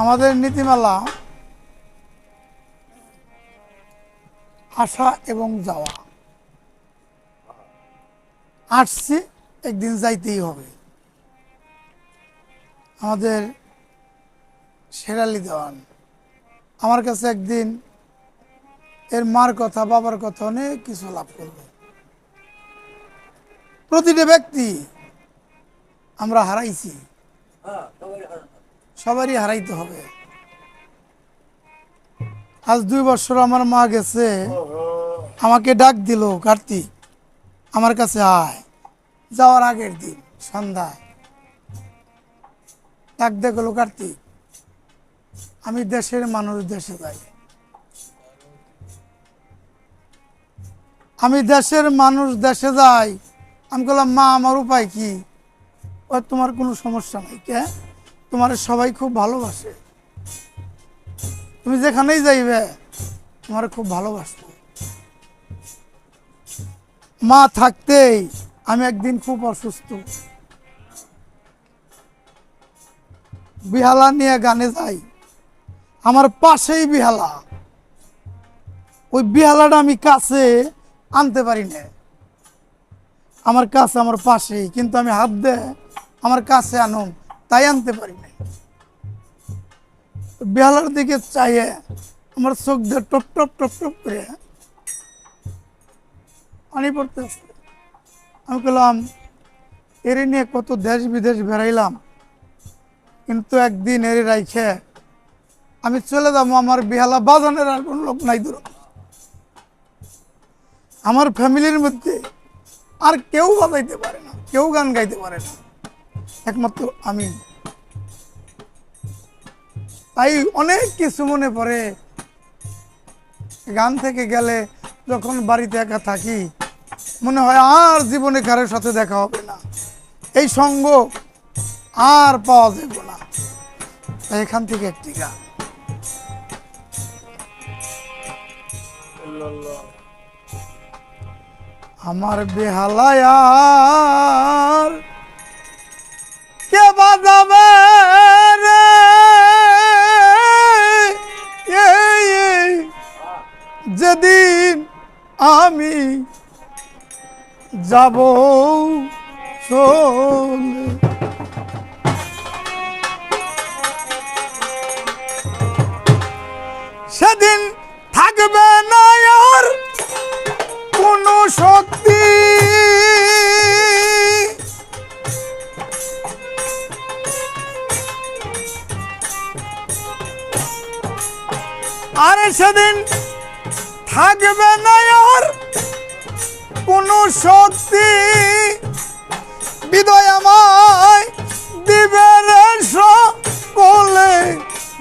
আমাদের নীতিমালা আসা এবং যাওয়া। আসছি, একদিন যাইতেই হবে। আমাদের শেরালি দেওয়ান আমার কাছে একদিন এর মার কথা, বাবার কথা অনেক কিছু লাভ করবে। প্রতিটা ব্যক্তি আমরা হারাইছি। সবারই হারাইতে হবে। আজ দুই বছর আমার মা গেছে। আমাকে ডাক দিল, কার্তিক, আমার কাছে আয়। যাওয়ার আগের দিন সন্ধ্যায়। ডাক দেখল কার্তিক, আমি দেশের মানুষ, দেশে যাই। আমি দেশের মানুষ, দেশে যাই। আমি বললাম, মা, আমার উপায় কি? তোমার কোনো সমস্যা নাই, কে? তোমার সবাই খুব ভালোবাসে। তুমি যেখানেই যাইবে, তোমার খুব ভালোবাসবো। মা থাকতেই আমি একদিন খুব অসুস্থ। বিহালা নিয়ে গানে যাই। আমার পাশেই বিহালা। ওই বিহালাটা আমি কাছে আনতে পারি না। আমার কাছে, আমার পাশেই। কিন্তু আমি হাত দে আমার কাছে আনুম। তাই আনতে পারি না বেহালার দিকে চাইয়ে আমার চোখ দিয়ে টপ টপ টপ টপ করে পানি পড়তে আমি বললাম, এর নিয়ে কত দেশ বিদেশ বেড়াইলাম, কিন্তু একদিন এর রাইখে আমি চলে যাব, আমার বেহালা বাজানের আর কোনো লোক নাই দূর। আমার ফ্যামিলির মধ্যে আর কেউ বাজাইতে পারে না, কেউ গান গাইতে পারে না। একমাত্র আমি। তাই অনেক কিছু মনে পড়ে। গান থেকে গেলে যখন বাড়িতে একা থাকি, মনে হয় আর জীবনে কারোর সাথে দেখা হবে না। এই সঙ্গ আর পাওয়া যাবে না। এখান থেকে একটি গান। আমার বেহালায়ার যাব সেদিন থাকবে না আর কোনো শক্তি। আরে সেদিন থাকবে না আর কোনো শক্তি বিদয় আমায় দিবে রে সকলে।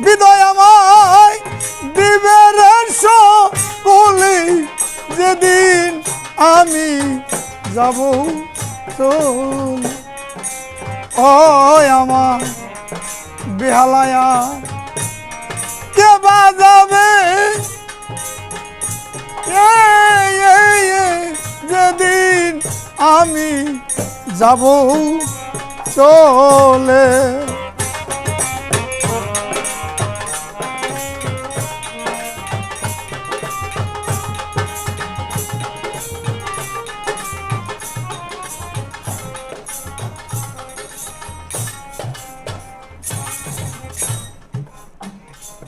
বিদয় আমায় দিবে রে সকলে। যেদিন আমি যাব চল ও আমার বেহালায়া। কে বাজাবে? এই, যেদিন আমি যাব চলে।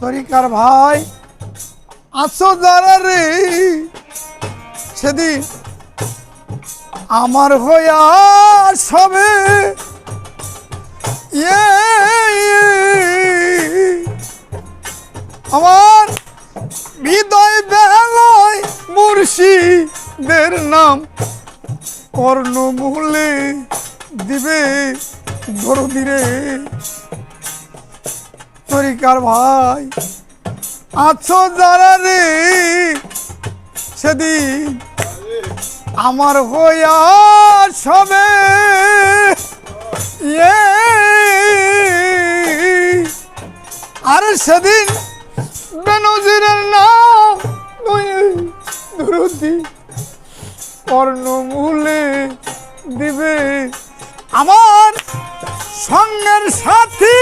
তরিকার ভাই আছো যারা রে সেদিন আমার হইয়া সবে আমার হৃদয় বেলায় মুর্শিদের নাম কর্ণমূলে দিবে দরদিরে। তরিকার ভাই, আছো যারা রে সেদিন আমার হইয়া সবে আর সেদিন বেনজিরের নাম দুরুদি কর্ণমূলে দিবে। আমার সঙ্গের সাথী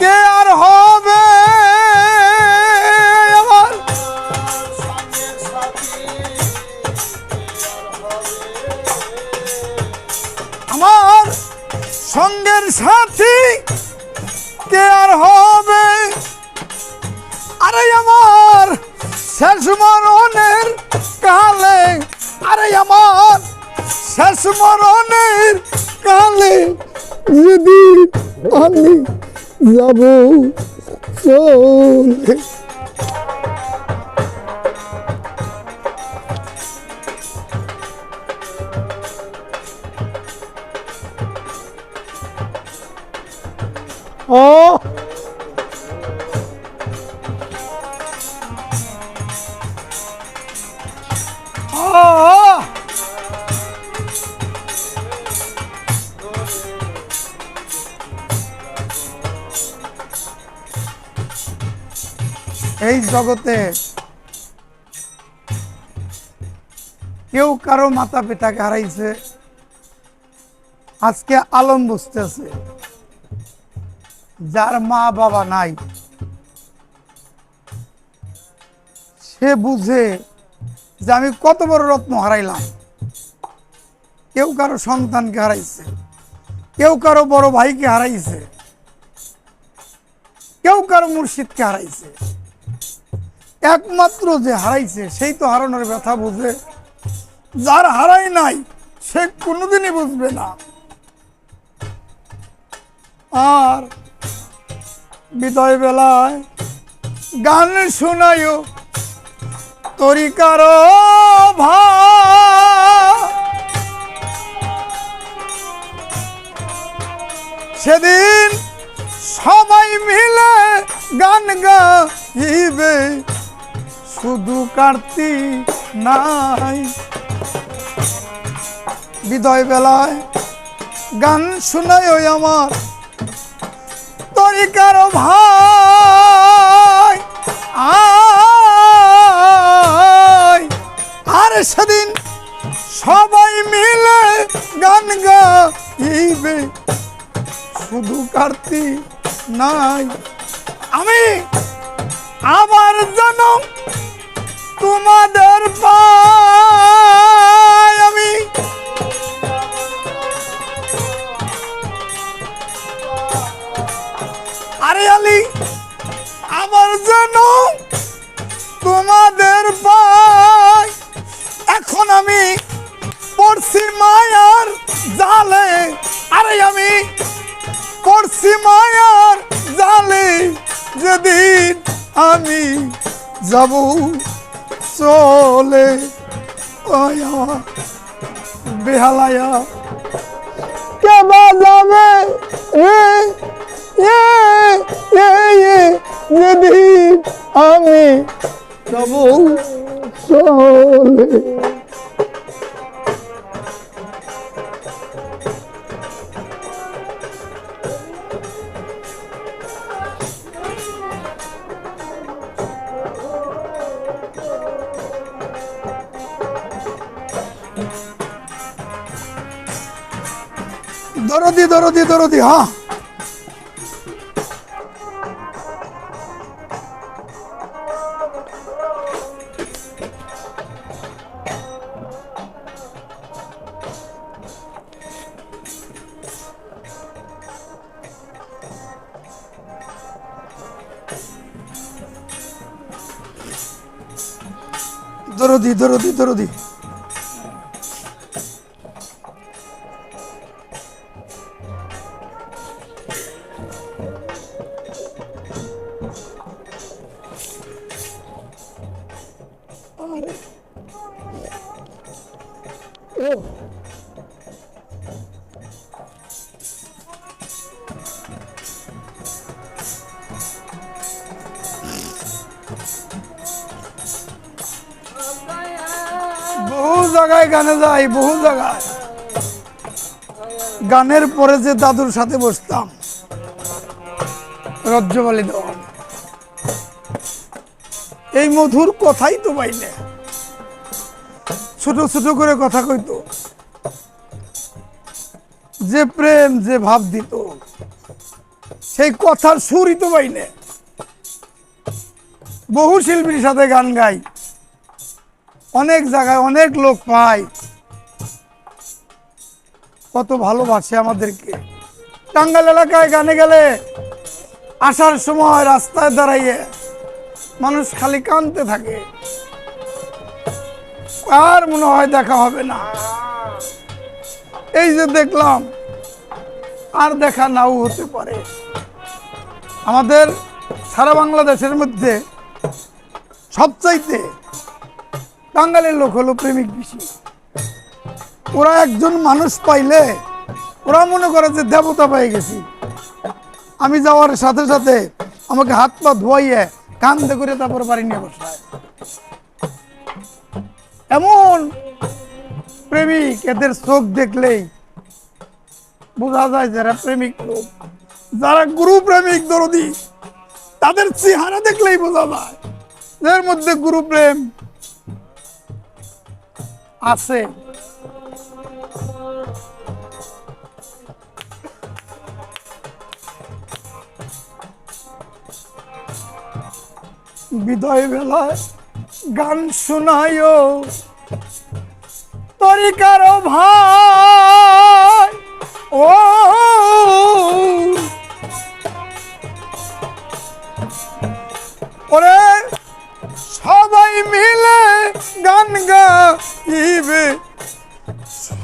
কে আর সাথী, কে আর হবে? আরে আমার শেষ মরণের কালে, আরে আমার শেষ মরণের কালে যদি আমি যাব চলে। এই জগতে কেউ কারও মাতা পিতাকে হারাইছে। আজকে আলম বুঝতেছে, যার মা বাবা নাই, সে বুঝে যে আমি কত বড় রত্ন হারাইলাম। কেউ কারও সন্তানকে হারাইছে, কেউ কারও বড় ভাইকে হারাইছে, কেউ কারও মুর্শিদকে হারাইছে। একমাত্র যে হারাইছে, সেই তো হারানোর ব্যথা বুঝে। যার হারাই নাই, সে কোনোদিনই বুঝবে না। আর বিদয় বেলায় গান শোনায়ও তরিকার ভা সেদিন সবাই মিলে গান গাইবে। শুধু কার্তি নাই। বিদয় বেলায় গান শোনায় ওই আমার তরিকার ভাই। আর সেদিন সবাই মিলে গান গাইবে। শুধু কার্তি নাই। আমি আবার যেন তোমাদের পাই আমি। আরে আলী আবার যেন তোমাদের পাই এখন আমি পড়ছি মায়ার জালে। আরে আমি পড়ছি মায়ার জালে। যেদিন আমি যাব আমি যাব চলে দরদি দরদি দরদি হ্যাঁ দরদি দরদি দরদি বহু জায়গায় গানে যাই, বহু জায়গায়। গানের পরে যে দাদুর সাথে বসতাম, রজ্জবালি দেওয়ান। এই মধুর কথাই তো পাইলে ছোট ছোট করে কথা কইতো। যে প্রেম, যে ভাব দিত, সেই কথার সুরই তো পাইনে বহু শিল্পীর সাথে গান গাই। অনেক জায়গায় অনেক লোক পায়। কত ভালোবাসে আমাদেরকে। টাঙ্গাল এলাকায় গানে গেলে আসার সময় রাস্তায় দাঁড়াইয়ে মানুষ খালি কানতে থাকে। আর মনে হয় দেখা হবে না। এই যে দেখলাম, আর দেখা নাও হতে পারে। আমাদের সারা বাংলাদেশের মধ্যে সবচাইতে বাঙালির লোক হলো প্রেমিক বেশি। ওরা একজন মানুষ পাইলে ওরা মনে করে যে দেবতা পেয়ে গেছি। আমি যাওয়ার সাথে সাথে আমাকে হাত পা ধোয়াইয়ে কান্দে করে তারপর বাড়ি নিয়ে বসায় এমন প্রেমিক এদের চোখ দেখলেই বোঝা যায় যারা প্রেমিক লোক। যারা গুরু প্রেমিক দরদি, তাদের চেহারা দেখলেই বোঝা যায়। এর মধ্যে গুরু প্রেম আছে। বিদায় বেলায় গান শোনায়। তরিকার ভাই ও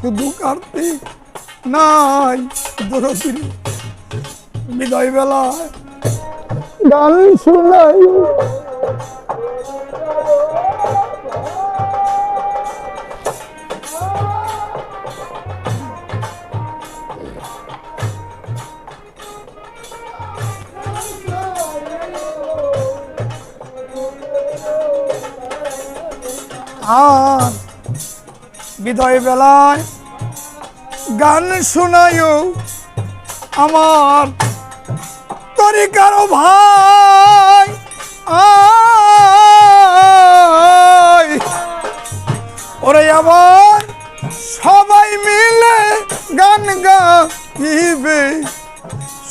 শুধু কার্তিক নাই দরদির বিদয় বেলায় গান শোনাই। আর বিদয় বেলায় গান শোনায় আমার তরিকার ভাই। ওরে আবার সবাই মিলে গান গাইবে।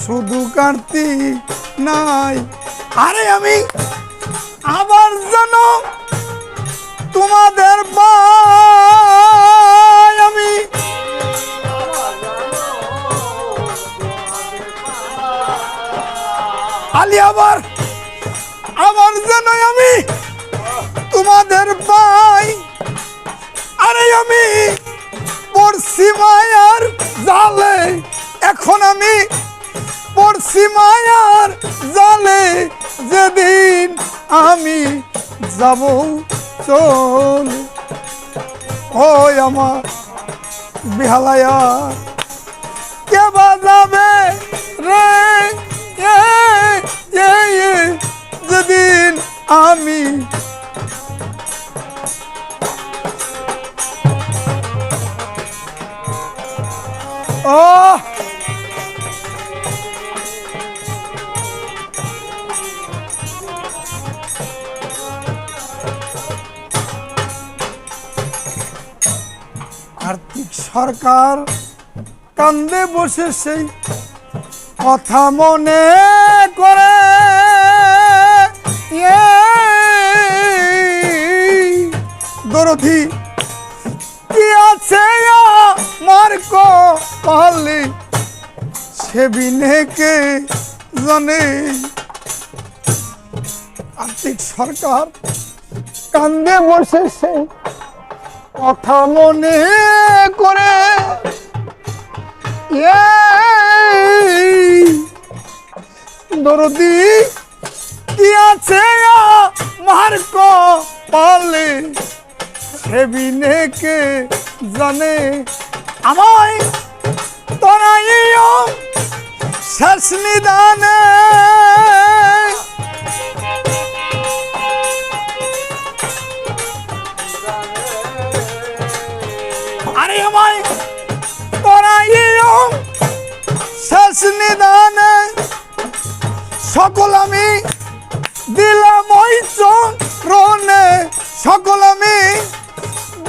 শুধু কার্তিক নাই। আরে আমি আবার জানো তোমাদের ভাই আলি, আবার আবার যেন আমি তোমাদের পাই। আরে আমি পড়ছি মায়ার জালে, এখন আমি পড়ছি মায়ার জালে, যেদিন আমি যাব চল। ওই আমার বিহালায়া, কে বাজাবে রে? যেদিন আমি ও কার্তিক সরকার কান্দে বসে সেই কথা মনে করে দরধি, কি আছে আমার কপালে সে বিনেকে জানে? কার্তিক সরকার কান্দে বসে সেই কথা মনে করে। এই দরদি কি আছে মার্ক পালে। সে বিনেকে জানে? আমায় তোরাইও শেষ নিদানে। আরে আমায় সকল আমি দিলাম ওই রনে সকল আমি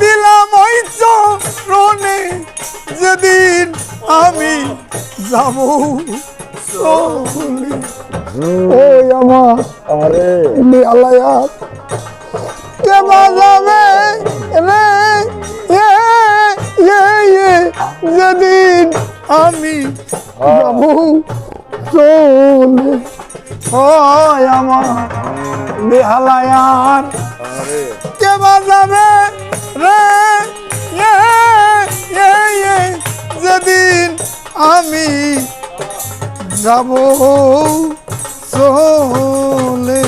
দিলাম ওই রনে যেদিন আমি যাব ওই আমার আরে রে এ, যেদিন আমি যাব চলে ওই আমার বেহালায়ার। কে বাজাবে রে? যেদিন আমি যাব চলে